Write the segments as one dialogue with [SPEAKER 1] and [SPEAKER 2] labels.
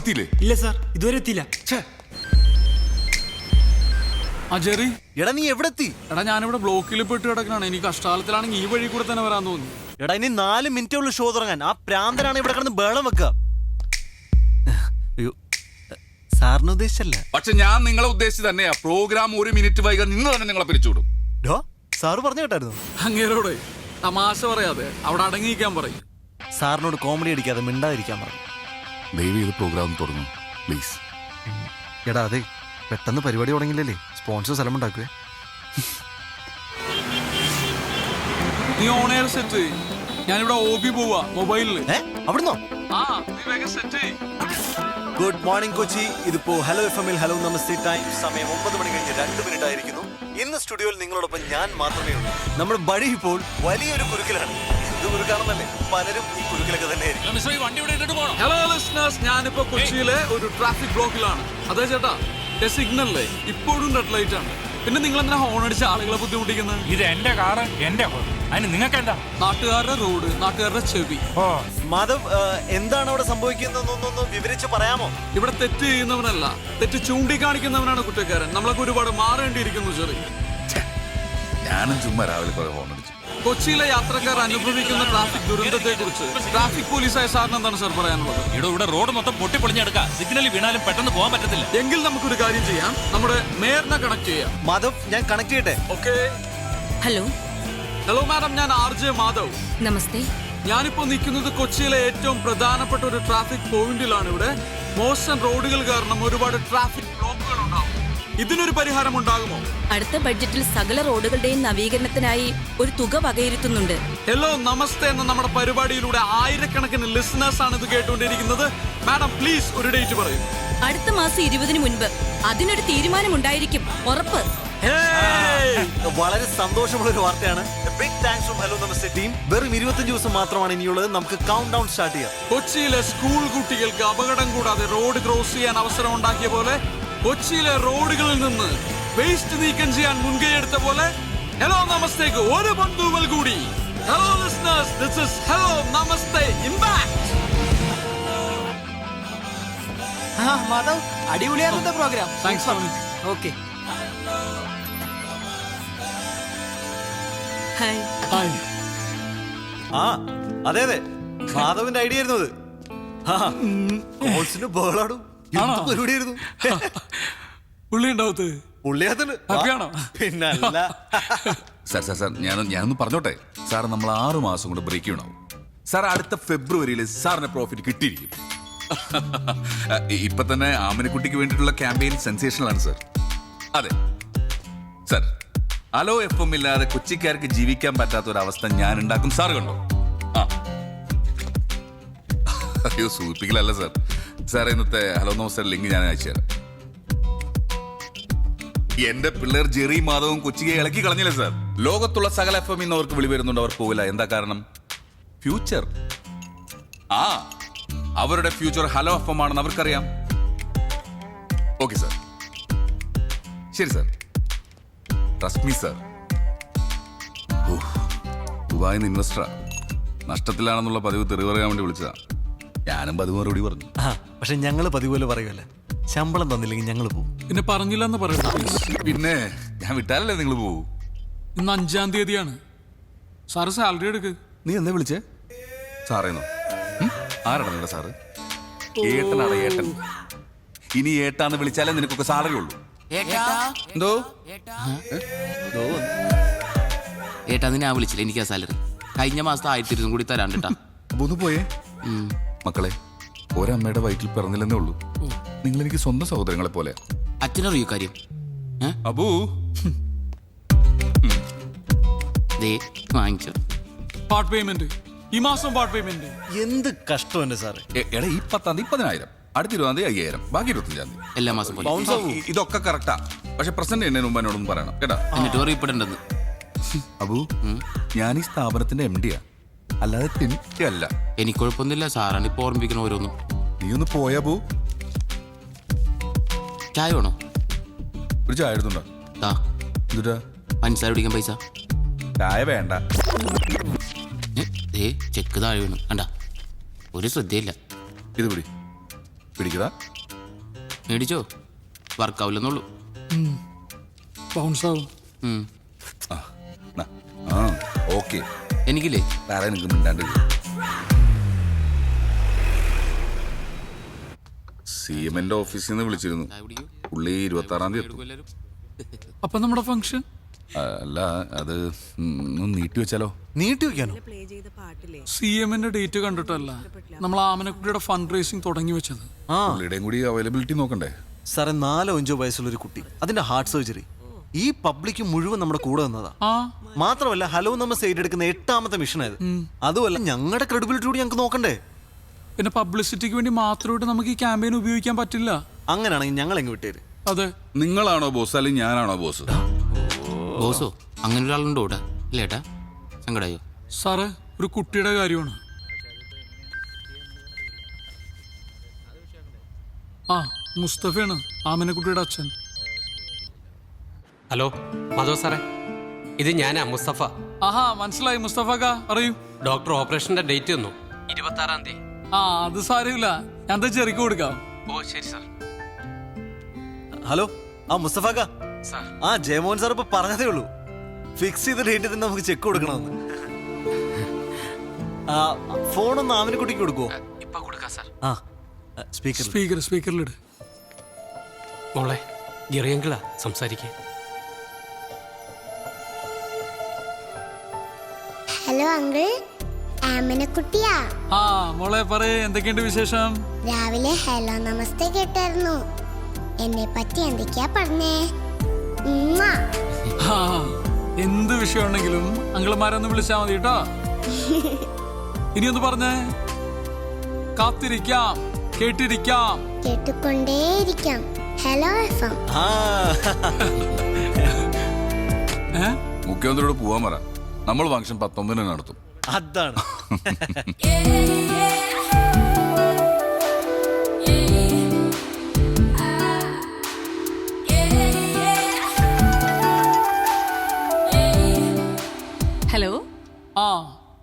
[SPEAKER 1] എത്തിയില്ലേ
[SPEAKER 2] ഇല്ല സാർ ഇതുവരെ എത്തിയില്ല.
[SPEAKER 1] ഛേ.
[SPEAKER 3] ആ ജെറി.
[SPEAKER 4] എടാ നീ എവിടെ എത്തി
[SPEAKER 3] എടാ ഞാനിവിടെ ബ്ലോക്കിൽ പെട്ട് കിടക്കണാണ്. എനിക്ക് കഷ്ടാലത്തിലാണെങ്കിൽ ഈ വഴി കൂടെ തന്നെ വരാൻ തോന്നി.
[SPEAKER 4] എടാ ഇനി നാല് മിനിറ്റേ ഉള്ളൂ ഷോ തുടങ്ങാൻ. ആ പ്രാന്തനാണ് ഇവിടെ കിടന്ന് ബേളം വെക്കുക. അയ്യോ സാറിന് ഉദ്ദേശിച്ചല്ല.
[SPEAKER 1] പക്ഷെ ഞാൻ നിങ്ങളെ ഉദ്ദേശിച്ച് തന്നെയാ. പ്രോഗ്രാം ഒരു മിനിറ്റ് വൈകാൻ നിന്ന് തന്നെ നിങ്ങളെ പിരിച്ചുവിടും.
[SPEAKER 4] ഡോ സാറ് പറഞ്ഞു കേട്ടായിരുന്നു.
[SPEAKER 3] അങ്ങേരോടെ തമാശ പറയാതെ അവിടെ അടങ്ങിയിരിക്കാൻ പറയും.
[SPEAKER 4] സാറിനോട് കോമഡി അടിക്കാതെ മിണ്ടാതിരിക്കാൻ പറഞ്ഞു.
[SPEAKER 1] ദയവ് ചെയ്ത് പ്രോഗ്രാം തുടങ്ങും പ്ലീസ്
[SPEAKER 4] എടാ അതെ പെട്ടെന്ന് പരിപാടി തുടങ്ങില്ലല്ലേ സ്പോൺസർ സ്ഥലം ഉണ്ടാക്കുവേ.
[SPEAKER 3] നീ ഓൺ എയർ സെറ്റ് ഞാനിവിടെ ഒ ബി പോവാ
[SPEAKER 4] മൊബൈലിൽ അവിടുന്നോ?
[SPEAKER 3] ആ നീ വേഗം സെറ്റ്
[SPEAKER 4] ഗുഡ് മോർണിംഗ് കൊച്ചി. ഇതിപ്പോ ഹലോ എഫ് എമ്മിൽ ഹലോ നമസ്തേ ടൈം സമയം ഒമ്പത് മണി കഴിഞ്ഞ് രണ്ട് മിനിറ്റ് ആയിരിക്കുന്നു. ഇന്ന് സ്റ്റുഡിയോയിൽ നിങ്ങളോടൊപ്പം ഞാൻ മാത്രമേ ഉള്ളൂ. നമ്മുടെ ബടി ഇപ്പോൾ വലിയൊരു കുരുക്കിലാണ്. എന്ത് കുരുക്കാണെന്നല്ലേ? പലരും ഈ കുരുക്കിലൊക്കെ തന്നെ ആയിരിക്കും.
[SPEAKER 3] ഹലോ ലിസ്ണേഴ്സ് ഞാനിപ്പോ കൊച്ചിയിലെ ഒരു ട്രാഫിക് ബ്ലോക്കിലാണ് അതെ ചേട്ടാ സിഗ്നലിലെ ഇപ്പോഴും റെഡ് ലൈറ്റ് ആണ്. പിന്നെ നിങ്ങൾ എന്തിനാ ഹോൺ അടിച്ച ആളുകളെ ബുദ്ധിമുട്ടിക്കുന്നത്?
[SPEAKER 5] ഇത് എന്റെ കാറ് എന്റെ അതിന് നിങ്ങൾക്ക് എന്താ
[SPEAKER 3] നാട്ടുകാരുടെ റോഡ് നാട്ടുകാരുടെ ചെവി.
[SPEAKER 5] ഓ.
[SPEAKER 4] മാധവ് എന്താണ് അവിടെ സംഭവിക്കുന്നതെന്നൊന്നൊന്ന് വിവരിച്ച് പറയാമോ?
[SPEAKER 3] ഇവിടെ തെറ്റ് ചെയ്യുന്നവനല്ല തെറ്റ് ചൂണ്ടിക്കാണിക്കുന്നവനാണ് കുറ്റക്കാരൻ. നമ്മളൊക്കെ ഒരുപാട് മാറേണ്ടിയിരിക്കുന്നു ചെറിയ.
[SPEAKER 1] ഞാനും ചുമ്മാ രാവിലെ കുറെ ഫോൺ അടിച്ചു.
[SPEAKER 3] കൊച്ചിയിലെ യാത്രക്കാർ അനുഭവിക്കുന്ന ട്രാഫിക് ദുരന്തത്തെ കുറിച്ച് ട്രാഫിക് പോലീസായ സാറിന് എന്താണ് സാർ പറയാനുള്ളത്?
[SPEAKER 5] ഇവിടെ ഇവിടെ റോഡ് മൊത്തം പൊട്ടിപ്പൊളിഞ്ഞെടുക്കാം. സിഗ്നൽ വീണാലും പെട്ടെന്ന് പോകാൻ പറ്റത്തില്ല.
[SPEAKER 3] എങ്കിൽ നമുക്കൊരു കാര്യം ചെയ്യാം. നമ്മുടെ മേയറിനെ കണക്ട് ചെയ്യാം.
[SPEAKER 4] മാധവ് ഞാൻ കണക്ട് ചെയ്യട്ടെ?
[SPEAKER 3] ഓക്കെ.
[SPEAKER 6] ഹലോ.
[SPEAKER 3] ഹലോ മാഡം ഞാൻ ആർ ജെ മാധവ്.
[SPEAKER 6] നമസ്തേ.
[SPEAKER 3] ഞാനിപ്പോ നിൽക്കുന്നത് കൊച്ചിയിലെ ഏറ്റവും പ്രധാനപ്പെട്ട ഒരു ട്രാഫിക് പോയിന്റിലാണ് ഇവിടെ. മോശം റോഡുകൾ കാരണം ഒരുപാട് ട്രാഫിക് ബ്ലോക്കുകൾ ഉണ്ടാവും. ഇതിനൊരു പരിഹാരം ഉണ്ടാകുമോ
[SPEAKER 6] അടുത്ത ബഡ്ജറ്റിൽ സകല റോഡുകളുടെയും നവീകരണത്തിനായി ഒരു തുക വകയിരുത്തുന്നുണ്ട്.
[SPEAKER 3] ഹലോ നമസ്തേ എന്ന നമ്മുടെ പരിപാടിയിലൂടെ ആയിരക്കണക്കിന് ലിസണേഴ്സ് ആണ് ഇത് കേട്ടുകൊണ്ടിരിക്കുന്നത്. മാഡം പ്ലീസ് ഒരു ഡേറ്റ് പറയൂ.
[SPEAKER 6] അടുത്ത മാസം ഇരുപതിന് മുൻപ് അതിനൊരു തീരുമാനമുണ്ടായിരിക്കും. ഉറപ്പ്!
[SPEAKER 4] വളരെ സന്തോഷമുള്ള ഒരു വാർത്തയാണ്. Big thanks from hello Namaste team വെറും ഇരുപത്തഞ്ച് ദിവസം മാത്രമാണ് ഇനിയുള്ളത്. നമുക്ക് കൗണ്ട് ഡൗൺ സ്റ്റാർട്ട് ചെയ്യാം.
[SPEAKER 3] കൊച്ചിയിലെ സ്കൂൾ കുട്ടികൾക്ക് അപകടം കൂടാതെ റോഡ് ക്രോസ് ചെയ്യാൻ അവസരം ഉണ്ടാക്കിയ പോലെ കൊച്ചിയിലെ റോഡുകളിൽ നിന്ന് വേസ്റ്റ് നീക്കം ചെയ്യാൻ മുൻകൈയെടുത്ത പോലെ ഹലോ നമസ്തേക്ക് ഒരു ബന്ധുവൽ കൂടി. Hello listeners this is hello Namaste impact
[SPEAKER 2] Madhav അടിപൊളിയായിരുന്നത്തെ programme
[SPEAKER 3] thanks
[SPEAKER 2] okay
[SPEAKER 6] hi
[SPEAKER 3] hi
[SPEAKER 4] ആ അതെ അതെ. മാധവിന്റെ ഐഡിയ ആയിരുന്നു അത്. ബോളാടും. ബഹളാടും എന്ത്
[SPEAKER 3] ആണോ?
[SPEAKER 4] പരിപാടിയായിരുന്നു
[SPEAKER 3] പുള്ളി ഉണ്ടാവത്ത്
[SPEAKER 4] പുള്ളിയാത്തണ്ട്
[SPEAKER 3] Happy
[SPEAKER 4] പിന്നല്ല.
[SPEAKER 1] സാർ സാർ സാർ ഞാൻ ഞാനൊന്ന് പറഞ്ഞോട്ടെ? സാർ നമ്മൾ ആറു മാസം കൊണ്ട് ബ്രേക്ക് ചെയ്യണം സാർ അടുത്ത ഫെബ്രുവരിയിൽ സാറിന് പ്രോഫിറ്റ് കിട്ടിയിരിക്കും. ഇപ്പൊ തന്നെ ആമനക്കുട്ടിക്ക് വേണ്ടിയിട്ടുള്ള ക്യാമ്പയിൻ സെൻസേഷണൽ ആണ് സാർ. അതെ. സാർ അലോ എഫ് എം ഇല്ലാതെ കൊച്ചിക്കാർക്ക് ജീവിക്കാൻ പറ്റാത്ത ഒരു അവസ്ഥ ഞാൻ ഉണ്ടാക്കും. സാർ കണ്ടോ? ആ. അയ്യോ സൂചിപ്പിക്കലല്ല സാർ. സാർ ഇന്നത്തെ ഹലോ നമസ്കാരം ലിങ്ക് ഞാൻ അയച്ചു തരാം. എന്റെ പിള്ളേർ ജെറി മാധവും കൊച്ചിയെ ഇളക്കി കളഞ്ഞില്ല സാർ. ലോകത്തുള്ള സകല എഫ് എം ഇന്ന് അവർക്ക് വിളി വരുന്നുണ്ട് അവർ പോകില്ല എന്താ കാരണം? ഫ്യൂച്ചർ ആ അവരുടെ ഫ്യൂച്ചർ ഹലോ എഫ് എം ആണെന്ന് അവർക്കറിയാം. ഓക്കെ സാർ ശരി സാർ ട്രസ്റ്റ് മീ സാർ ദുബായിന്ന് ഇൻവെസ്റ്ററാ നഷ്ടത്തിലാണെന്നുള്ള പതിവ് തെറി പറയാൻ വേണ്ടി വിളിച്ചതാ. ഞാനും പതിവ് മറുപടി പറഞ്ഞു.
[SPEAKER 4] ആ പക്ഷെ പതിവ് പതിപോലെ പറയുമല്ലേ ശമ്പളം തന്നില്ലെങ്കിൽ ഞങ്ങൾ പോകും
[SPEAKER 3] പിന്നെ പറഞ്ഞില്ല എന്ന് പറയണ്ട.
[SPEAKER 1] പിന്നെ ഞാൻ വിട്ടാലല്ലേ നിങ്ങൾ പോകൂ
[SPEAKER 3] ഇന്ന് അഞ്ചാം തീയതിയാണ്. സാറ് സാലറി എടുക്ക്.
[SPEAKER 1] നീ എന്താ വിളിച്ചേ? സാറേന്നോ? ആരാണ് നിങ്ങളുടെ സാറ്? ഏട്ടനാണ് ഏട്ടൻ? ഇനി ഏട്ടാന്ന് വിളിച്ചാലേ നിനക്കൊക്കെ സാലറി ഉള്ളൂ. എന്തോ?
[SPEAKER 7] ഏട്ടാ? നിന്നെ ഞാൻ വിളിച്ചില്ല. എനിക്കാ സാലറി കഴിഞ്ഞ മാസത്തെ ആയിരത്തി ഇരുന്നൂറ് കൂടി തരാൻ കേട്ടാ.
[SPEAKER 1] അപ്പൊ ഒന്ന് പോയേ. മക്കളെ ഒരമ്മയുടെ വയറ്റിൽ പിറന്നില്ലെന്നേ ഉള്ളൂ. നിങ്ങൾ എനിക്ക് സ്വന്തം സഹോദരങ്ങളെ പോലെ.
[SPEAKER 7] അച്ഛനറിയോ കാര്യം? ഏ?
[SPEAKER 1] അബൂ.
[SPEAKER 7] ദേ വാങ്ങിച്ചോ.
[SPEAKER 3] Part payment. ഈ മാസം പാർട്ട് പേയ്മെന്റ്.
[SPEAKER 4] എന്ത് കഷ്ടം എന്റെ സാറേ.
[SPEAKER 1] എ- എടാ ഈ പത്താം തീയതി പതിനായിരം അടുത്ത ഇരുപതാം തീയതി അയ്യായിരം ബാക്കി ഇരുപത്തഞ്ചാം തീയതി.
[SPEAKER 7] എല്ലാ മാസം പോലെ.
[SPEAKER 1] ഇ- ഇതൊക്കെ കറക്റ്റാ. പക്ഷെ പ്രസന്റ് എന്നെ മുമ്പ് എന്നോടൊന്നും പറയണം കേട്ടാ?
[SPEAKER 7] എന്നിട്ട് അറിയപ്പെടേണ്ടത്?
[SPEAKER 1] അബു ഞാൻ ഈ സ്ഥാപനത്തിന്റെ എം ഡിയാ അല്ലാതെ തിന്നിക്കല്ല
[SPEAKER 7] എനിക്ക് കുഴപ്പമൊന്നുമില്ല. സാറാണ് ഇപ്പൊ ഓർമ്മിപ്പിക്കണ ഓരോന്നും.
[SPEAKER 1] നീ ഒന്ന് പോയാ പോ.
[SPEAKER 7] ചായ വേണോ?
[SPEAKER 1] ഒരു ചായ എടുത്തുണ്ടോ
[SPEAKER 7] താ പഞ്ചസാര പിടിക്കാൻ പൈസ.
[SPEAKER 1] ചായ വേണ്ട.
[SPEAKER 7] ഏ, ചെക്ക് താഴെ വീണു. കണ്ട? ഒരു ശ്രദ്ധയില്ല.
[SPEAKER 1] ഇത് പിടി. പിടിക്കടാ.
[SPEAKER 7] മേടിച്ചോ? വർക്കാവില്ലെന്നുള്ളൂ.
[SPEAKER 3] ബൗൺസ് ആവും.
[SPEAKER 1] ആ നാ. ആ ഓക്കെ.
[SPEAKER 7] എനിക്കില്ലേ?
[SPEAKER 1] വേറെ എനിക്ക് മിണ്ടാണ്ട് സി എമ്മിന്റെ ഓഫീസിൽ നിന്ന് വിളിച്ചിരുന്നു. പുള്ളി ഇരുപത്തി ആറാം തീയതി എത്തും.
[SPEAKER 3] അപ്പൊ നമ്മുടെ ഫംഗ്ഷൻ?
[SPEAKER 1] അല്ല അത് നീട്ടി വെച്ചാലോ?
[SPEAKER 4] നീട്ടി വെക്കാനോ?
[SPEAKER 3] സി എമ്മിന്റെ ഡേറ്റ് കണ്ടിട്ടല്ല. നമ്മൾ ആമനക്കുട്ടിയുടെ ഫണ്ട് റേസിംഗ് തുടങ്ങി വെച്ചത്.
[SPEAKER 4] ആ
[SPEAKER 1] പുള്ളിയുടെയും കൂടി അവൈലബിലിറ്റി നോക്കണ്ടേ?
[SPEAKER 4] സാറേ നാലോ അഞ്ചോ വയസ്സുള്ള ഒരു കുട്ടി. അതിന്റെ ഹാർട്ട് സർജറി ഈ പബ്ലിക് മുഴുവൻ നമ്മുടെ കൂടെ നിന്നതാ.
[SPEAKER 3] ആ.
[SPEAKER 4] മാത്രമല്ല ഹലോ നമ്മൾ സൈഡ് എടുക്കുന്ന എട്ടാമത്തെ ആയത്. അതുമല്ല ഞങ്ങളുടെ ക്രെഡിബിലിറ്റി കൂടി ഞങ്ങൾക്ക് നോക്കണ്ടേ?
[SPEAKER 3] പിന്നെ പബ്ലിസിറ്റിക്ക് വേണ്ടി മാത്രമായിട്ട് നമുക്ക് ഈ ക്യാമ്പയിൻ ഉപയോഗിക്കാൻ പറ്റില്ല.
[SPEAKER 4] അങ്ങനെയാണെങ്കിൽ ഞങ്ങൾ എങ്ങ് വിട്ടേര്?
[SPEAKER 3] അതെ.
[SPEAKER 1] നിങ്ങളാണോ ബോസ് അല്ലെങ്കിൽ ഞാനാണോ ബോസ്
[SPEAKER 7] ബോസോ അങ്ങനെ ഒരാളുണ്ടോ ഇവിടെ ഇല്ലേട്ടാ സങ്കടായോ?
[SPEAKER 3] സാറ് ഒരു കുട്ടിയുടെ കാര്യമാണ്. ആ മുസ്തഫയാണ് ആമിനക്കുട്ടിയുടെ അച്ഛൻ.
[SPEAKER 8] ഹലോ മാധവ് സാറേ. ഇത് ഞാനാ മുസ്തഫ.
[SPEAKER 3] ആഹാ മനസ്സിലായി മുസ്തഫക്ക അറിയൂ
[SPEAKER 8] ഡോക്ടർ ഓപ്പറേഷന്റെ ഡേറ്റ് തന്നു ഇരുപത്തി ആറാം തീയതി.
[SPEAKER 3] ആ അത് സാരമില്ല. ഞാൻ എന്താ ചെറുക്കി കൊടുക്കാം?
[SPEAKER 8] ഓ ശരി സാർ.
[SPEAKER 4] ഹലോ ആ മുസ്തഫ
[SPEAKER 8] സാർ.
[SPEAKER 4] ആ ജയമോഹൻ സാർ ഇപ്പൊ പറഞ്ഞതേ ഉള്ളൂ. ഫിക്സ് ചെയ്ത ഡേറ്റ് തന്നെ നമുക്ക് ചെക്ക് കൊടുക്കണമെന്ന്. ആ ഫോണൊന്ന് ആമിനെ കുട്ടിക്ക് കൊടുക്കുവോ?
[SPEAKER 8] ഇപ്പൊ കൊടുക്കാം സാർ.
[SPEAKER 4] ആ സ്പീക്കർ
[SPEAKER 3] സ്പീക്കർ സ്പീക്കറിലിട്.
[SPEAKER 8] മോളെ ഗിറിയെങ്കിലാ സംസാരിക്കേ.
[SPEAKER 9] ഹലോ അങ്കിൾ ആമിനക്കുട്ടിയാ
[SPEAKER 3] ആ മോളെ പറയേ എന്തൊക്കെയുണ്ട് വിശേഷം?
[SPEAKER 9] രാവിലെ ഹലോ നമസ്തേ കേട്ടായിരുന്നു. എന്നെ പറ്റി എന്തൊക്കെയാ പറഞ്ഞേ? ഉമ്മ.
[SPEAKER 3] ആ എന്ത് വിഷയമുണ്ടെങ്കിലും അങ്കിളമാരൊന്ന് വിളിച്ചാൽ മതി കേട്ടോ. ഇനിയൊന്ന് ഒന്ന് പറഞ്ഞേ. കാത്തിരിക്കാം കേട്ടിരിക്കാം.
[SPEAKER 9] കേട്ടുകൊണ്ടേയിരിക്കാം. ഹലോ എഫ് എം
[SPEAKER 4] ആ.
[SPEAKER 3] ഏ?
[SPEAKER 1] മുഖ്യമന്ത്രിയോട് പോവാൻ പറ. നമ്മൾ ഫംഗ്ഷൻ പത്തൊമ്പതിന് നടത്തും.
[SPEAKER 4] അതാണ്.
[SPEAKER 10] ഹലോ?
[SPEAKER 3] ആ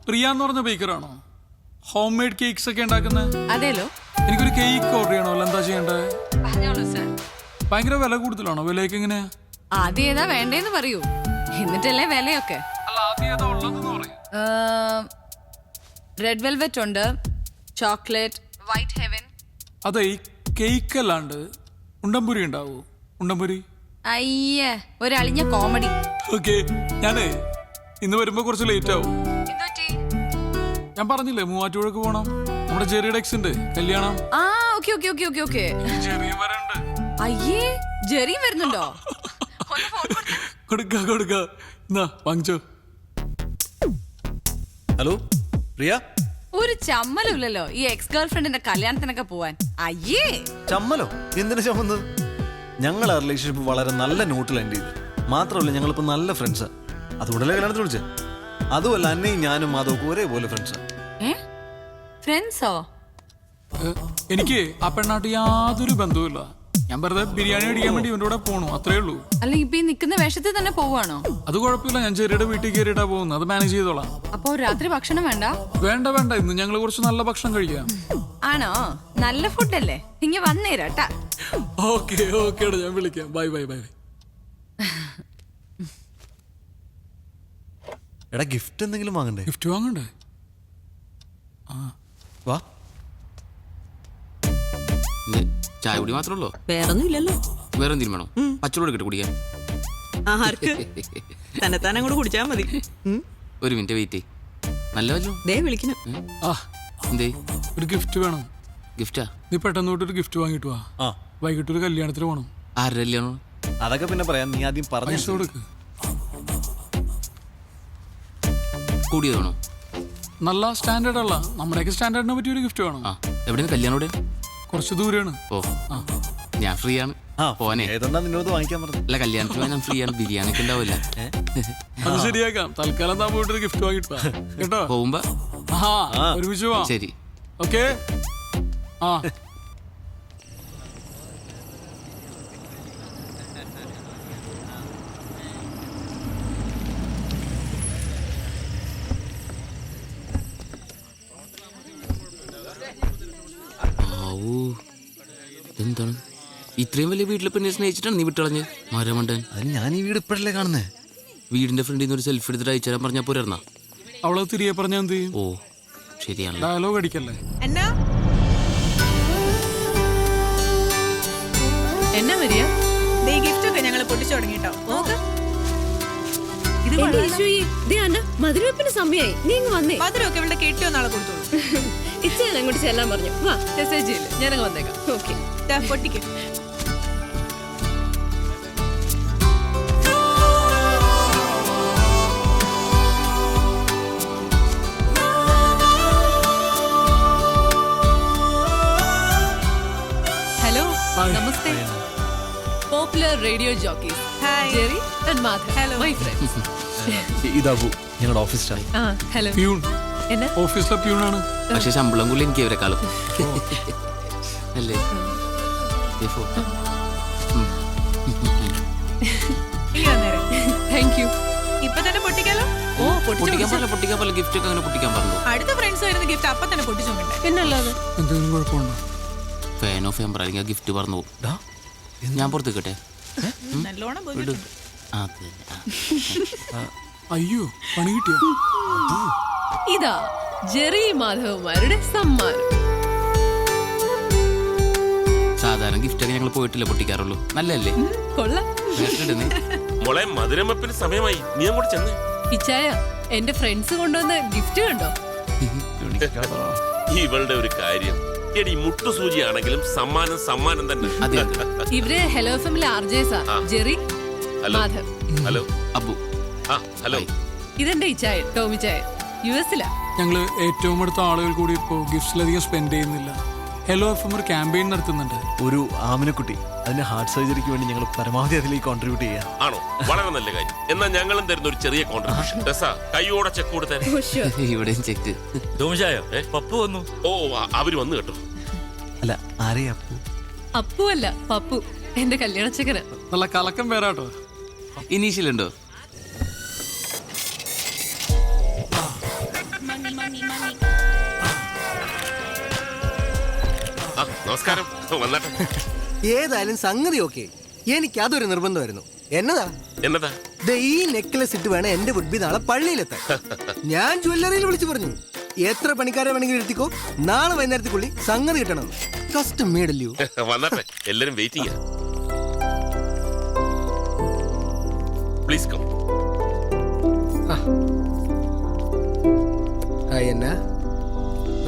[SPEAKER 3] പ്രിയ എന്ന് പറഞ്ഞ ബേക്കറാണോ ഹോം മെയ്ഡ് കേക്ക്സ് ഒക്കെ ഉണ്ടാക്കുന്നത്
[SPEAKER 10] അതേലോ
[SPEAKER 3] എനിക്കൊരു കേക്ക് ഓർഡർ ചെയ്യണമല്ലോ എന്താ ചെയ്യേണ്ടത്
[SPEAKER 10] പറഞ്ഞോളൂ സർ
[SPEAKER 3] ഭയങ്കര വില കൂടുതലാണോ? വിലയൊക്കെ എങ്ങനെയാ?
[SPEAKER 10] ആദ്യം ഏതാ വേണ്ടേന്ന് പറയൂ. എന്നിട്ടല്ലേ വിലയൊക്കെ.
[SPEAKER 3] ഏതാ ഉള്ളതെന്ന് പറയും
[SPEAKER 10] റെഡ് വെൽവെറ്റ് ഉണ്ട് ചോക്ലേറ്റ് വൈറ്റ് ഹെവൻ
[SPEAKER 3] അതെ ഈ കേക്ക് അല്ലാണ്ട് ഉണ്ടംപുരി ഉണ്ടാവോ? ഉണ്ടംപുരി?
[SPEAKER 10] അയ്യേ ഒരളിഞ്ഞ കോമഡി
[SPEAKER 3] ഓക്കെ ഞാനേ ഇന്ന് വരുമ്പോ കുറച്ച് ലേറ്റ് ആവും. ഞാൻ പറഞ്ഞില്ലേ മൂവാറ്റുപുഴക്ക് പോണം. നമ്മുടെ ജെറിയുടെ എക്സ് ഉണ്ട് കല്യാണം.
[SPEAKER 10] ആ okay okay okay okay okay.
[SPEAKER 3] Jerry വരണ്ട്.
[SPEAKER 10] അയ്യേ ജെറിയും വരുന്നുണ്ടോ.
[SPEAKER 3] കൊടുക്ക. കൊടുക്ക എന്നാ വാങ്ങിച്ചോ.
[SPEAKER 4] ഹലോ പ്രിയ?
[SPEAKER 10] ഒരു ചമ്മലും ഇല്ലല്ലോ ഈ എക്സ് ഗേൾ ഫ്രണ്ടിന്റെ കല്യാണത്തിനൊക്കെ പോവാൻ. അയ്യേ!
[SPEAKER 4] ചമ്മലോ? എന്തിനു ചമ്മന്ന്? ഞങ്ങൾ ആ റിലേഷൻഷിപ്പ് വളരെ നല്ല നോട്ടിൽ എൻഡ് ചെയ്ത്. മാത്രമല്ല ഞങ്ങളിപ്പോ നല്ല ഫ്രണ്ട്സാ അതുകൊണ്ടല്ലേ കല്യാണത്തിൽ വിളിച്ചേ? അതുമല്ല അന്നയും ഞാനും മാധവക്കും ഒരേപോലെ ഫ്രണ്ട്സാ
[SPEAKER 10] ഏ? ഫ്രണ്ട്സോ
[SPEAKER 3] എനിക്ക് ആ പെണ്ണാട്ട് യാതൊരു ബന്ധവുമില്ല. ഞാൻ വെറുതെ ബിരിയാണി അടിക്കാൻ വേണ്ടി ഇവന്റെ കൂടെ പോണു അത്രേ ഉള്ളൂ.
[SPEAKER 10] അല്ല ഇപ്പൊ ഈ നിക്കുന്ന വേഷത്തിൽ തന്നെ പോവാണോ
[SPEAKER 3] അത് കുഴപ്പമില്ല ഞാൻ ചെറിയുടെ വീട്ടിൽ കയറിയിട്ടാ പോകുന്നത് അത് മാനേജ് ചെയ്തോളാം.
[SPEAKER 10] അപ്പൊ രാത്രി ഭക്ഷണം വേണ്ട?
[SPEAKER 3] വേണ്ട വേണ്ട ഇന്ന് ഞങ്ങൾ കുറച്ച് നല്ല ഭക്ഷണം കഴിക്കാം.
[SPEAKER 10] ആണോ? നല്ല ഫുഡ് ഫുഡല്ലേ ഇങ്ങ വന്നേരാട്ടാ
[SPEAKER 3] ഓക്കെ ഓക്കെ ഞാൻ വിളിക്കാം. Bye bye bye.
[SPEAKER 4] എടാ ഗിഫ്റ്റ് എന്തെങ്കിലും വാങ്ങണ്ടേ?
[SPEAKER 3] ഗിഫ്റ്റ് വാങ്ങണ്ടേ?
[SPEAKER 4] ആ.
[SPEAKER 7] വാ. ചായ കുടി മാത്രമേ ഉള്ളൂ?
[SPEAKER 2] വേറൊന്നും ഇല്ലല്ലോ
[SPEAKER 7] വേറെ എന്തെങ്കിലും വേണോ പച്ചവെള്ളം കിട്ടി കുടിക്കാൻ.
[SPEAKER 2] ആർക്ക് തന്നെത്താൻ അങ്ങോട്ട് കുടിച്ചാ മതി.
[SPEAKER 7] ഒരു മിനിറ്റ് വെയിറ്റ് നല്ല വല്ലോ
[SPEAKER 2] ദേ വിളിക്കണം
[SPEAKER 3] ആ
[SPEAKER 7] എന്തേ?
[SPEAKER 3] ഒരു ഗിഫ്റ്റ് വേണം.
[SPEAKER 7] ഗിഫ്റ്റാ?
[SPEAKER 3] നീ പെട്ടെന്ന് തൊട്ട് ഒരു ഗിഫ്റ്റ് വാങ്ങിട്ട് വാ.
[SPEAKER 4] ആ.
[SPEAKER 3] വൈകിട്ട് ഒരു കല്യാണത്തിന് പോകണം
[SPEAKER 7] ആരുടെ കല്യാണം?
[SPEAKER 4] അതൊക്കെ പിന്നെ പറയാം. നീ ആദ്യം
[SPEAKER 3] പൈസ
[SPEAKER 4] പറഞ്ഞു
[SPEAKER 3] കൊടുക്ക്.
[SPEAKER 7] കൂടിയതാണോ?
[SPEAKER 3] നല്ല സ്റ്റാൻഡേർഡ് അല്ല നമ്മുടെയൊക്കെ സ്റ്റാൻഡേർഡിനെ പറ്റിയ ഒരു ഗിഫ്റ്റ് വേണം.
[SPEAKER 7] ആ എവിടെയാണ് കല്യാണം എവിടെ
[SPEAKER 3] കുറച്ച് ദൂരെയാണ്.
[SPEAKER 7] ഓ ഞാൻ ഫ്രീ ആണ്
[SPEAKER 4] ആ
[SPEAKER 7] പോനെ
[SPEAKER 4] ഏതൊണ്ടാ നിന്നോട് വാങ്ങിക്കാൻ പറഞ്ഞു
[SPEAKER 7] അല്ല കല്യാണത്തിന് പോയാൽ ഞാൻ ഫ്രീ ആണ് ബിരിയാണി ഒക്കെ ഉണ്ടാവില്ല
[SPEAKER 3] അത് ശരിയാക്കാം. തൽക്കാലം താൻ പോയിട്ട് ഒരു ഗിഫ്റ്റ് വാങ്ങിട്ട് വാ. കേട്ടോ?
[SPEAKER 7] പോകുമ്പോ
[SPEAKER 3] ആ. ഒരുമിച്ച് പോവാം.
[SPEAKER 7] ശരി.
[SPEAKER 3] ഓക്കെ? ആ.
[SPEAKER 7] എന്താണ്? ഇത്രയും വലിയ വീട്ടിൽ പിന്നെ സ്നേഹിച്ചിട്ടാണ് നീ വിട്ടളഞ്ഞ് മരമണ്ടൻ
[SPEAKER 4] അത് ഞാൻ ഈ വീട് ഇപ്പോഴല്ലേ കാണുന്നേ.
[SPEAKER 7] വീടിന്റെ ഫ്രണ്ടിൽ നിന്ന് ഒരു സെൽഫി എടുത്തിട്ട് അയച്ചു തരാൻ പറഞ്ഞാൽ പോരായിരുന്നാ?
[SPEAKER 3] അവളെ തിരികെ പറഞ്ഞാൽ എന്ത് ചെയ്യും?
[SPEAKER 7] ഓ ശരിയാണ്
[SPEAKER 3] ഡയലോഗ് അടിക്കല്ലേ?
[SPEAKER 2] എന്നാ?
[SPEAKER 10] എന്നാ മരിയ?
[SPEAKER 2] ദേ ഗിഫ്റ്റ് ഒക്കെ ഞങ്ങൾ പൊട്ടിച്ചു നോക്ക്. ഇത് ഇഷ്യൂ
[SPEAKER 6] ഈ ദേ അന്ന മധുരവെപ്പിന് സമയായി. നീ ഇങ്ങ് വന്നേ.
[SPEAKER 2] മധുരമൊക്കെ ഇവിടെ കെട്ടിയോ നാളെ കൊടുത്തോളൂ.
[SPEAKER 6] ഇച്ചയാണ് അങ്ങോട്ട് ചെല്ലാൻ പറഞ്ഞു വാ
[SPEAKER 10] മെസ്സേജ് ഇല്ല ഞാനങ്ങ് വന്നേക്കാം
[SPEAKER 6] okay
[SPEAKER 2] പൊട്ടിക്ക്
[SPEAKER 10] hello. Namaste popular radio jockeys
[SPEAKER 2] hi
[SPEAKER 10] Jerry and Madhav
[SPEAKER 2] hello
[SPEAKER 10] my friends
[SPEAKER 4] ഇതാബു ഞങ്ങളുടെ ഓഫീസ്
[SPEAKER 10] ആ ഹലോ
[SPEAKER 3] പ്യൂൺ ഓഫീസിലെ പ്യൂണാണ്.
[SPEAKER 7] പക്ഷെ ശമ്പളം കൂടി എനിക്ക് ഇവരെക്കാളും. അല്ലേ?
[SPEAKER 10] താങ്ക് യു
[SPEAKER 2] ഇപ്പൊ തന്നെ പൊട്ടിക്കാലോ?
[SPEAKER 10] ഓ പൊട്ടിച്ചു
[SPEAKER 7] പൊട്ടിക്കാൻ പാടില്ല പൊട്ടിക്കാൻ പാടില്ല ഗിഫ്റ്റ് ഒക്കെ അങ്ങനെ പൊട്ടിക്കാൻ പറഞ്ഞു.
[SPEAKER 2] അടുത്ത ഫ്രണ്ട്സ് വരുന്ന ഗിഫ്റ്റ് അപ്പൊ തന്നെ പൊട്ടിച്ചു നോക്കണ്ടേ?
[SPEAKER 10] പിന്നല്ലാതെ.
[SPEAKER 3] എന്തെങ്കിലും കുഴപ്പമുണ്ടോ?
[SPEAKER 7] ഫാൻ ഓഫ് അല്ലെങ്കിൽ ഗിഫ്റ്റ് പറഞ്ഞു പോകും. ഞാൻ പുറത്ത് കേട്ടെ
[SPEAKER 2] നല്ലോണം.
[SPEAKER 3] അയ്യോ പണി കിട്ടിയോ?
[SPEAKER 10] ഇതാ ജെറി മാധവന്മാരുടെ സമ്മാനം.
[SPEAKER 7] സാധാരണ ഗിഫ്റ്റ് ഒക്കെ ഞങ്ങൾ പോയിട്ടില്ല പൊട്ടിക്കാറുള്ളൂ. നല്ലല്ലേ
[SPEAKER 10] കൊള്ളാം.
[SPEAKER 11] മോളെ മധുരമപ്പിന് സമയമായി. നീ അങ്ങോട്ട് ചെന്ന്.
[SPEAKER 10] ഇച്ചായ എന്റെ ഫ്രണ്ട്സ് കൊണ്ടുവന്ന ഗിഫ്റ്റ് കണ്ടോ?
[SPEAKER 11] ഇവളുടെ ഒരു കാര്യം. എടി മുട്ടുസൂചിയാണെങ്കിലും സമ്മാനം സമ്മാനം തന്നെ.
[SPEAKER 10] ഇവർ ഹലോ ഫാമിലി എമ്മിലെ R J sir Jerry
[SPEAKER 11] hello
[SPEAKER 10] Madhav.
[SPEAKER 11] Hello
[SPEAKER 7] Abu.
[SPEAKER 11] ആ ഹലോ
[SPEAKER 10] ഇതെന്റെ ഇച്ചായ ടോമി ചായൻ യു എസിലാ.
[SPEAKER 3] ഞങ്ങൾ ഏറ്റവും അടുത്ത ആളുകൾ കൂടി ഇപ്പോൾ ഗിഫ്റ്റ്സിലധികം സ്പെൻഡ് ചെയ്യുന്നില്ല. ഹെലോ എഫ് എം ഒരു ക്യാമ്പയിൻ നടത്തുന്നുണ്ട്.
[SPEAKER 4] ഒരു ആമിനക്കുട്ടി അതിന്റെ ഹാർട്ട് സർജറിക്ക് വേണ്ടി ഞങ്ങൾ പരമാവധി അതിലേക്ക് കോൺട്രിബ്യൂട്ട് ചെയ്യാം.
[SPEAKER 11] ആണോ? വളരെ നല്ല കാര്യം. എന്നാ ഞങ്ങളും തരുന്ന ഒരു ചെറിയ കോൺട്രിബ്യൂഷൻ രസ കൈയോടെ ചെക്ക് കൊടുത്തേ
[SPEAKER 7] ഇവിടെയും ചെക്ക്
[SPEAKER 11] ഏ?
[SPEAKER 5] പപ്പു വന്നു.
[SPEAKER 11] ഓ അവർ വന്നു കേട്ടോ.
[SPEAKER 4] അല്ല ആരേ അപ്പു?
[SPEAKER 10] അപ്പു അല്ല പപ്പു. എന്റെ കല്യാണ ചെക്കന
[SPEAKER 3] നല്ല കലക്കം പേരാട്ടോ.
[SPEAKER 7] ഇനീഷ്യൽ ഉണ്ടോ?
[SPEAKER 11] നമസ്കാരം.
[SPEAKER 12] ഏതായാലും സംഗതി ഓക്കെ എനിക്ക് അതൊരു നിർബന്ധമായിരുന്നു. എന്നതാ?
[SPEAKER 11] എന്നതാ?
[SPEAKER 12] ഈ നെക്ലസ് ഇട്ട് വേണം എന്റെ ബുഡ്ബി നാളെ പള്ളിയിലെത്താൻ. ഞാൻ ജ്വല്ലറിയിൽ വിളിച്ചു പറഞ്ഞു. എത്ര പണിക്കാരെ വേണമെങ്കിലും എടുത്തിക്കോ നാളെ വൈകുന്നേരത്തേക്കുള്ളിൽ സംഗതി കിട്ടണം. കസ്റ്റം മേഡല്ലോ
[SPEAKER 11] വന്നാട്ടെ. എല്ലാരും വെയിറ്റ് ചെയ്യാം. പ്ലീസ് കം
[SPEAKER 12] ഹായ് എന്നാ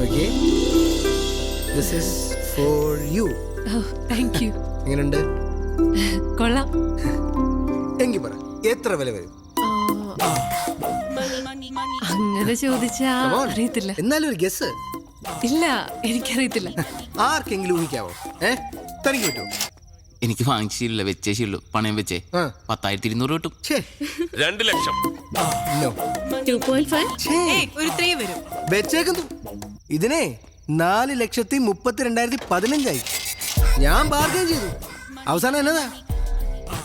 [SPEAKER 12] okay this is for you
[SPEAKER 10] thank you
[SPEAKER 12] എങ്ങനെയുണ്ട്
[SPEAKER 10] കൊള്ളാം.
[SPEAKER 12] എങ്കിൽ പറ എത്ര വില വരും?
[SPEAKER 10] അങ്ങനെ ചോദിച്ചാ
[SPEAKER 12] Come on.
[SPEAKER 10] അറിയത്തില്ല.
[SPEAKER 12] എന്നാലും ഒരു ഗസ്
[SPEAKER 10] ഇല്ല എനിക്കറിയത്തില്ല.
[SPEAKER 12] ആർക്കെങ്കിലും ഊഹിക്കാവോ? ഏ? തനിക്ക് പറ്റുമോ
[SPEAKER 7] എനിക്ക് വാങ്ങിച്ചില്ല വെച്ചേ ശീലു പണയം വെച്ചേ.
[SPEAKER 12] ആ.
[SPEAKER 7] പത്തായിരത്തി ഇരുന്നൂറ് കിട്ടും.
[SPEAKER 12] ഛേ.
[SPEAKER 11] രണ്ട് ലക്ഷം.
[SPEAKER 12] നോ
[SPEAKER 6] ടു പോയിന്റ് ഫൈവ്
[SPEAKER 12] ഛേ.
[SPEAKER 2] ഏയ് ഒരു ത്രീ വരും.
[SPEAKER 12] വെച്ചേക്കുന്നു. ഇതിനെ നാല് ലക്ഷത്തി മുപ്പത്തി രണ്ടായിരത്തി പതിനഞ്ചായി. ഞാൻ ബാർഗൈൻ ചെയ്തു. അവസാനം എന്നതാ?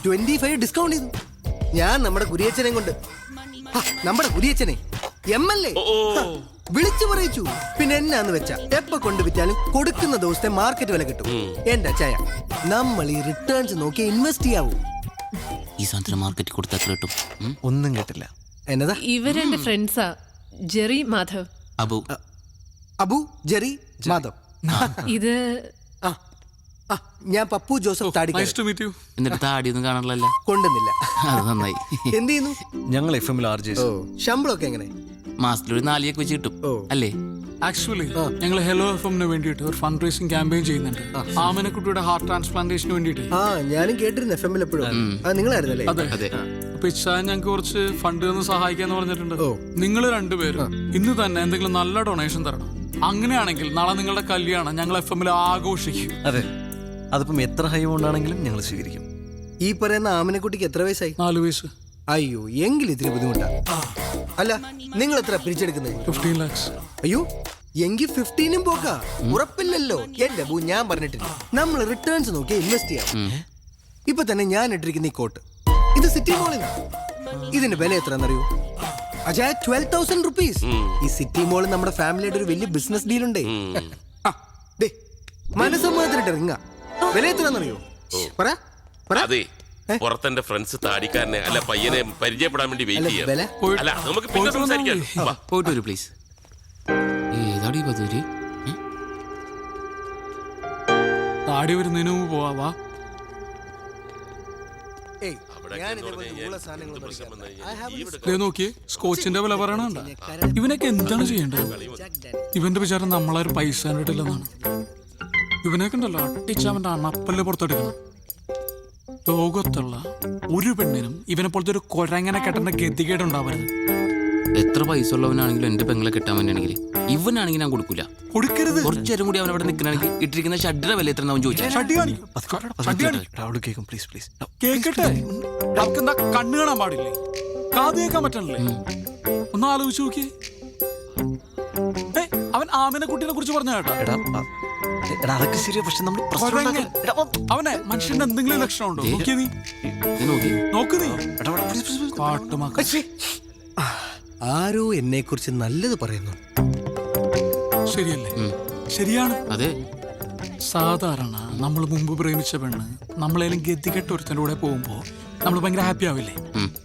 [SPEAKER 12] ട്വന്റി ഫൈവ് ഡിസ്കൗണ്ട് ചെയ്തു. ഞാൻ നമ്മുടെ കുരിയച്ചനെ കൊണ്ട്. ഹ, നമ്മുടെ കുരിയച്ചനെ. M L A. വിളിച്ചു പറയിച്ചു. പിന്നെ എന്നാന്ന് വെച്ചാ എപ്പ കൊണ്ട് വിറ്റാലും കൊടുക്കുന്ന ദിവസത്തെ മാർക്കറ്റ് വില കിട്ടും. എന്റെ അച്ചായ നമ്മൾ ഈ റിട്ടേൺസ് നോക്കി ഇൻവെസ്റ്റ് ചെയ്യാവൂ.
[SPEAKER 7] ഈ സാധനം മാർക്കറ്റിൽ കൊടുത്താൽ എത്ര കിട്ടും? ഉം?
[SPEAKER 4] ഒന്നും കിട്ടില്ല.
[SPEAKER 12] എന്നതാ?
[SPEAKER 10] ഇവരെന്റെ ഫ്രണ്ട്സാ ജെറി മാധവ്.
[SPEAKER 7] അബു.
[SPEAKER 12] അബു ജെറി മാധവ്.
[SPEAKER 10] ഇത്
[SPEAKER 12] ആ ആ ഞാൻ പപ്പു ജോസഫ് താടി
[SPEAKER 3] നൈസ് ടു മീറ്റ് യു
[SPEAKER 7] എന്നിട്ട് താടിയൊന്നും കാണാറില്ലല്ലോ.
[SPEAKER 12] കൊണ്ടുന്നില്ല
[SPEAKER 7] അത് നന്നായി.
[SPEAKER 12] എന്ത് ചെയ്യുന്നു?
[SPEAKER 4] ഞങ്ങൾ എഫ് എമ്മിൽ ആർ ജെ
[SPEAKER 12] ഓ ശമ്പളമൊക്കെ എങ്ങനെ?
[SPEAKER 7] മാസത്തിലൊരു നാലിയൊക്കെ വെച്ച് കിട്ടും.
[SPEAKER 12] ഓ.
[SPEAKER 7] അല്ലേ?
[SPEAKER 3] ആക്ച്വലി ഞങ്ങൾ ഹെലോ എഫ് എമ്മിന് വേണ്ടിയിട്ട് ഒരു ഫണ്ട് റേസിംഗ് ക്യാമ്പയിൻ ചെയ്യുന്നുണ്ട് ആമനക്കുട്ടിയുടെ ഹാർട്ട് ട്രാൻസ്പ്ലാന്റേഷന് വേണ്ടിയിട്ട്.
[SPEAKER 12] ആ ഞാനും കേട്ടിരുന്നു എഫ് എമ്മിൽ എപ്പോഴും. ആ നിങ്ങളായിരുന്നല്ലേ?
[SPEAKER 3] അതെ.
[SPEAKER 7] അതെ.
[SPEAKER 3] അപ്പൊ ഇച്ചാൻ ഞങ്ങൾക്ക് കുറച്ച് ഫണ്ട് തന്ന് സഹായിക്കാന്ന് പറഞ്ഞിട്ടുണ്ട്. നിങ്ങൾ രണ്ടുപേരും ഇന്ന് തന്നെ എന്തെങ്കിലും നല്ല ഡൊണേഷൻ തരണം. അങ്ങനെയാണെങ്കിൽ നാളെ നിങ്ങളുടെ കല്യാണം ഞങ്ങൾ എഫ് എമ്മിൽ ആഘോഷിക്കും.
[SPEAKER 4] അതെ. അതിപ്പം എത്ര ഹൈ കൊണ്ടാണെങ്കിലും ഞങ്ങൾ സ്വീകരിക്കും.
[SPEAKER 12] ഈ പറയുന്ന ആമനക്കുട്ടിക്ക് എത്ര വയസ്സായി?
[SPEAKER 3] നാല് വയസ്സ്.
[SPEAKER 12] അയ്യോ എങ്കിൽ ഇത്തിരി ബുദ്ധിമുട്ടാ. അല്ല നിങ്ങൾ എത്ര പിരിച്ചെടുക്കുന്നത്
[SPEAKER 3] ഫിഫ്റ്റീൻ ലാക്സ്.
[SPEAKER 12] അയ്യോ എങ്കിൽ ഫിഫ്റ്റീനും പോക്കാ. ഉറപ്പില്ലല്ലോ. എന്റെ ബൂ ഞാൻ പറഞ്ഞിട്ടില്ല. നമ്മൾ റിട്ടേൺസ് നോക്കി ഇൻവെസ്റ്റ് ചെയ്യാം. ഇപ്പൊ തന്നെ ഞാൻ ഇട്ടിരിക്കുന്ന ഈ കോട്ട്. ഇത് സിറ്റി മോളിൽ ഇതിന്റെ വില എത്രയാണെന്നറിയോ? അജയ ട്വൽവ് തൗസൻഡ് റുപ്പീസ് ഈ സിറ്റി മോളിൽ നമ്മുടെ ഫാമിലിയുടെ ഒരു വലിയ ബിസിനസ് ഡീൽ ഉണ്ട്. ആ, ദേ, മനസ്സമ്മതത്തിനിട്ട് റിങ്ങ വില എത്രയാണെന്നറിയോ? പറ പറ.
[SPEAKER 11] അതെ പുറത്തെന്റെ ഫ്രണ്ട്സ് താടിക്കാരനെ അല്ല പയ്യനെ പരിചയപ്പെടാൻ വേണ്ടി വെയിറ്റ് ചെയ്യാം. അല്ല നമുക്ക് പിന്നെ സംസാരിക്കാം.
[SPEAKER 7] പോയിട്ട് വരൂ പ്ലീസ് ഏതാടി പതൂര്
[SPEAKER 3] താടി വരുന്നതിന് മുമ്പ് പോവാ നോക്കിയേ സ്കോച്ചിന്റെ വില പറയണണ്ട ഇവനൊക്കെ എന്താണ് ചെയ്യേണ്ടത്? ഇവന്റെ വിചാരം നമ്മളാരും പൈസ കണ്ടിട്ടില്ലെന്നാണ് ഇവനൊക്കെ ഉണ്ടല്ലോ അട്ടിച്ചവന്റെ അണപ്പല്ല് പുറത്തെടുക്കണം. ലോകത്തുള്ള ഒരു പെണ്ണിനും ഇവനെ പോലത്തെ ഒരു കൊരങ്ങനെ കെട്ടേണ്ട ഗതികേടുണ്ടാവരുത്.
[SPEAKER 7] എത്ര പൈസ ഉള്ളവനാണെങ്കിലും എന്റെ പെങ്ങളെ കിട്ടാൻ വേണ്ടിയാണെങ്കിൽ ഇവനാണെങ്കിൽ ഞാൻ കൊടുക്കൂല.
[SPEAKER 3] കൊടുക്കരുത്.
[SPEAKER 7] കുറച്ചു നേരം കൂടി അവൻ അവിടെ നിൽക്കണമെങ്കിൽ ഇട്ടിരിക്കുന്ന ഷഡ്ഡിയുടെ വില എത്ര അവൻ ചോദിച്ചാൽ
[SPEAKER 3] ഷട്ടി കാണിക്കും. ഷട്ടി കാണിക്കും.
[SPEAKER 12] അവൾ കേൾക്കും പ്ലീസ് പ്ലീസ്
[SPEAKER 3] കേക്കട്ടെ? എന്താ കണ്ണ് കാണാൻ പാടില്ലേ? കാത് കേൾക്കാൻ പറ്റണല്ലേ? ഒന്ന് ആലോചിച്ച് നോക്കിയേ ഏയ്, അവൻ ആമിനെ കുട്ടീനെ കുറിച്ച് പറഞ്ഞ കേട്ടോ.
[SPEAKER 4] എടാ ആ, എടാ അതൊക്കെ ശരിയാ പക്ഷെ നമ്മൾ പ്രശ്നം. എടാ, ഓ,
[SPEAKER 3] അവനെ മനുഷ്യന്റെ എന്തെങ്കിലും ലക്ഷണം ഉണ്ടോ നോക്കിയേ നീ.
[SPEAKER 7] നീ നോക്കി.
[SPEAKER 3] നോക്ക് നീ.
[SPEAKER 4] എടാ, എടാ, please, please, please.
[SPEAKER 3] കാട്ടുമാക്ക
[SPEAKER 12] ആരോ എന്നെ കുറിച്ച് നല്ലത് പറയുന്നു.
[SPEAKER 3] ശരിയല്ലേ. ശരിയാണ്.
[SPEAKER 7] അതെ.
[SPEAKER 3] സാധാരണ നമ്മൾ മുമ്പ് പ്രേമിച്ച പെണ്ണ് നമ്മളേലും ഗതികെട്ട ഒരുത്തന്റെ കൂടെ പോകുമ്പോ നമ്മൾ ഭയങ്കര ഹാപ്പി ആവില്ലേ.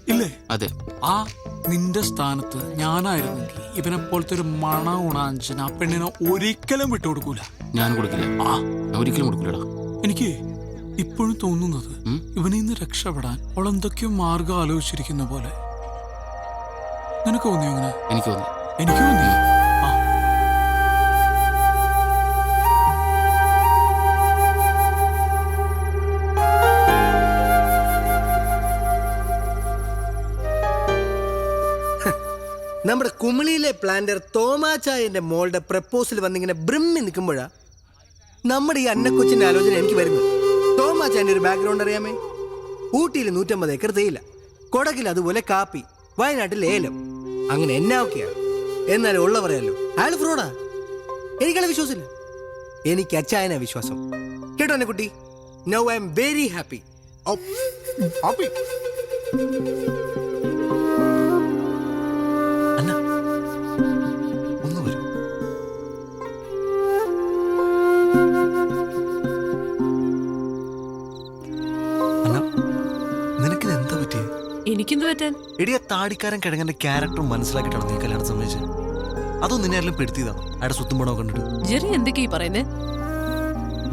[SPEAKER 3] ഇല്ലേ?
[SPEAKER 7] അതെ.
[SPEAKER 3] ആ നിന്റെ സ്ഥാനത്ത് ഞാനായിരുന്നെങ്കിൽ ഇവനെ പോലത്തെ ഒരു മണ ഉണാഞ്ചൻ ആ പെണ്ണിനെ ഒരിക്കലും വിട്ടുകൊടുക്കൂല.
[SPEAKER 7] ഞാൻ കൊടുക്കില്ല.
[SPEAKER 3] ആ.
[SPEAKER 7] ഒരിക്കലും കൊടുക്കില്ലടാ.
[SPEAKER 3] എനിക്ക് ഇപ്പോഴും തോന്നുന്നത്
[SPEAKER 7] ഇവനെ
[SPEAKER 3] ഇവനിൽ നിന്ന് രക്ഷപ്പെടാൻ അവൾ എന്തൊക്കെയോ മാർഗം ആലോചിച്ചിരിക്കുന്ന പോലെ. നിനക്ക് തോന്നിയോ അങ്ങനെ
[SPEAKER 7] എനിക്ക് തോന്നി.
[SPEAKER 3] എനിക്ക് തോന്നി
[SPEAKER 12] കുമിളിയിലെ പ്ലാന്റർ തോമാച്ചായന്റെ മോളുടെ പ്രപ്പോസൽ വന്നിങ്ങനെ ബ്രിമ്മി നിൽക്കുമ്പോഴാ നമ്മുടെ ഈ അന്നക്കൊച്ചിന്റെ ആലോചന എനിക്ക് വരുന്നത്. തോമാച്ചായന്റെ ഒരു ബാക്ക്ഗ്രൗണ്ട് അറിയാമേ? ഊട്ടിയിൽ നൂറ്റമ്പത് ഏക്കർ തേയില കൊടകിൽ അതുപോലെ കാപ്പി വയനാട്ടിൽ ഏലം അങ്ങനെ എന്നാ ഒക്കെയാ. എന്നാലും ഉള്ള പറയാലോ അയാൾ ഫ്രോഡാ എനിക്കയാളെ വിശ്വാസമില്ല. എനിക്ക് അച്ചായന വിശ്വാസം. കേട്ടോ എന്നെ കുട്ടി now I am very happy happy
[SPEAKER 10] പറ്റാൻ
[SPEAKER 4] എടിയ താടിക്കാരൻ കിഴങ്ങന്റെ ക്യാരക്ടർ മനസ്സിലാക്കിയിട്ടാണ് നീ കല്യാണം സമ്മതിച്ചത്? അതോ നിന്നെ ആരെങ്കിലും പെടുത്തിയതാണ്? അയാളുടെ സ്വത്തും പണമോ കണ്ടിട്ട്?
[SPEAKER 10] ജെറി എന്തൊക്കെയാ പറയുന്നേ?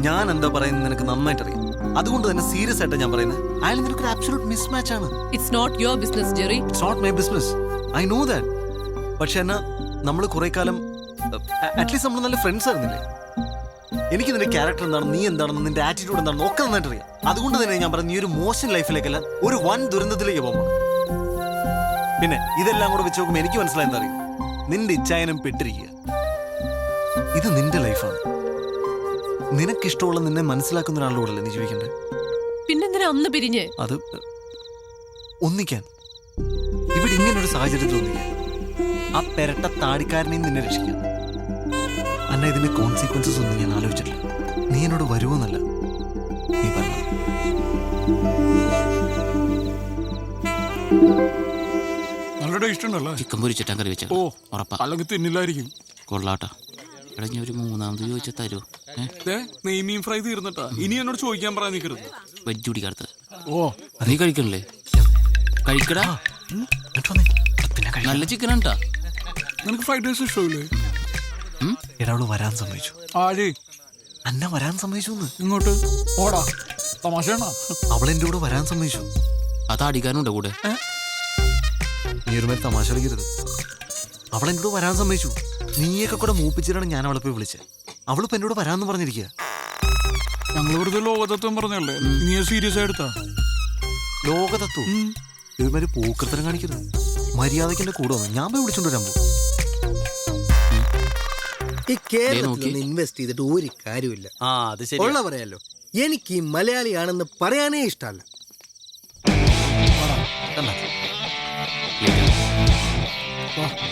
[SPEAKER 4] ഞാൻ എന്താ പറയുന്നത് നിനക്ക് നന്നായിട്ട് അറിയാം. അതുകൊണ്ട് തന്നെ സീരിയസ് ആയിട്ട് ഞാൻ പറയുന്നത് അയാൾ നിനക്ക് ഒരു മിസ്മാച്ച് ആണ്.
[SPEAKER 10] It's not your business Jerry.
[SPEAKER 4] It's not my business I know that പക്ഷെ എന്നാ നമ്മൾ കുറെ കാലം അറ്റ്ലീസ്റ്റ് നമ്മൾ നല്ല ഫ്രണ്ട്സ് ആയിരുന്നില്ലേ? എനിക്ക് നിന്റെ ക്യാരക്ടർ എന്താണ് നീ എന്താണെന്ന് നിന്റെ ആറ്റിറ്റ്യൂഡ് എന്താണെന്ന് ഒക്കെ നന്നായിട്ട് അറിയാം അതുകൊണ്ട് തന്നെ ഞാൻ പറഞ്ഞു നീ ഒരു മോശം ലൈഫിലേക്കല്ല ഒരു വൻ ദുരന്തത്തിലേക്ക് പോകുമ്പോൾ പിന്നെ ഇതെല്ലാം കൂടെ വെച്ച് നോക്കുമ്പോൾ എനിക്ക് മനസ്സിലായെന്ന് അറിയും? നിന്റെ ഇച്ഛായനം പെട്ടിരിക്കുക. ഇത് നിന്റെ ലൈഫാണ്. നിനക്കിഷ്ടമുള്ള നിന്നെ മനസ്സിലാക്കുന്ന ഒരാളുടെ കൂടെ നീ ജീവിക്കണ്ടേ?
[SPEAKER 10] പിന്നെന്തിനാ അന്ന് പിരിഞ്ഞ്?
[SPEAKER 4] അത് ഒന്നിക്കാൻ. ഇവിടെ ഇങ്ങനെ ഒരു സാഹചര്യത്തിൽ ഒന്നിക്കാൻ. ആ പെരട്ട താടിക്കാരനെയും നിന്നെ രക്ഷിക്കാൻ. അന്ന ഇതിന്റെ കോൺസിക്വൻസസ് ഒന്നും ഞാൻ ആലോചിച്ചിട്ടില്ല. നീ എന്നോട് വരുമെന്നല്ല നീ പറഞ്ഞു
[SPEAKER 3] ടേസ്റ്റ് ഉണ്ടല്ലേ
[SPEAKER 7] ചിക്കൻ പൊരിച്ചിട്ടാൻ കറി വെച്ച
[SPEAKER 3] ഓ
[SPEAKER 7] ഉറപ്പാ.
[SPEAKER 3] അല്ലെങ്കിൽ തിന്നില്ലായിരിക്കും.
[SPEAKER 7] കൊള്ളാട്ടാ. എടാ ഞാൻ ഒരു മൂന്നാമത് ചോദിച്ചാൽ തരുമോ
[SPEAKER 3] നെയ്മീൻ ഫ്രൈ തീർന്നിട്ടാ. ഇനി എന്നോട് ചോദിക്കാൻ പറയാൻ നിൽക്കരുത്
[SPEAKER 7] വെജ് കുടിക്കാത്ത
[SPEAKER 3] ഓ.
[SPEAKER 7] നീ കഴിക്കണല്ലേ? കഴിക്കടാ. നല്ല ചിക്കൻ ആണ്ടാ
[SPEAKER 3] നിനക്ക് ഫ്രൈഡ് റൈസ് ഇഷ്ടമില്ലേ?
[SPEAKER 4] എടാ അവൾ വരാൻ സമ്മതിച്ചു.
[SPEAKER 3] ആര്?
[SPEAKER 4] അന്ന വരാൻ സമ്മതിച്ചു
[SPEAKER 3] ഇങ്ങോട്ട്. ഓടാ. തമാശ
[SPEAKER 4] അവൾ എന്റെ കൂടെ വരാൻ സമ്മതിച്ചു.
[SPEAKER 7] അത് അടിക്കാനുണ്ടോ കൂടെ.
[SPEAKER 4] നീ ഒരു മേൽ തമാശ കളിക്കരുത്. അവൾ എന്നോട് വരാൻ സമ്മതിച്ചു. നീയൊക്കെ കൂടെ മൂപ്പിച്ചിട്ടാണ് ഞാൻ അവളെ പോയി വിളിച്ചത് അവളിപ്പോ എന്നോട് വരാന്ന് പറഞ്ഞിരിക്കുക
[SPEAKER 3] ഞങ്ങൾ വെറുതെ ലോകതത്വം പറഞ്ഞല്ലേ? നീ സീരിയസ് ആയിട്ടാ
[SPEAKER 4] ലോകതത്വം? ഇതുമാതിരി പൂക്കൃത്തരം കാണിക്കരുത്. മര്യാദയ്ക്ക് എന്റെ കൂടെ വന്നു. ഞാൻ പോയി വിളിച്ചോണ്ട് വരാൻ പോകും
[SPEAKER 12] ഈ കേരളത്തിൽ ഇൻവെസ്റ്റ് ചെയ്തിട്ട് ഒരു കാര്യമില്ല
[SPEAKER 4] ആ അത്
[SPEAKER 12] പറയാലോ എനിക്ക് ഈ മലയാളിയാണെന്ന് പറയാനേ ഇഷ്ടമല്ല.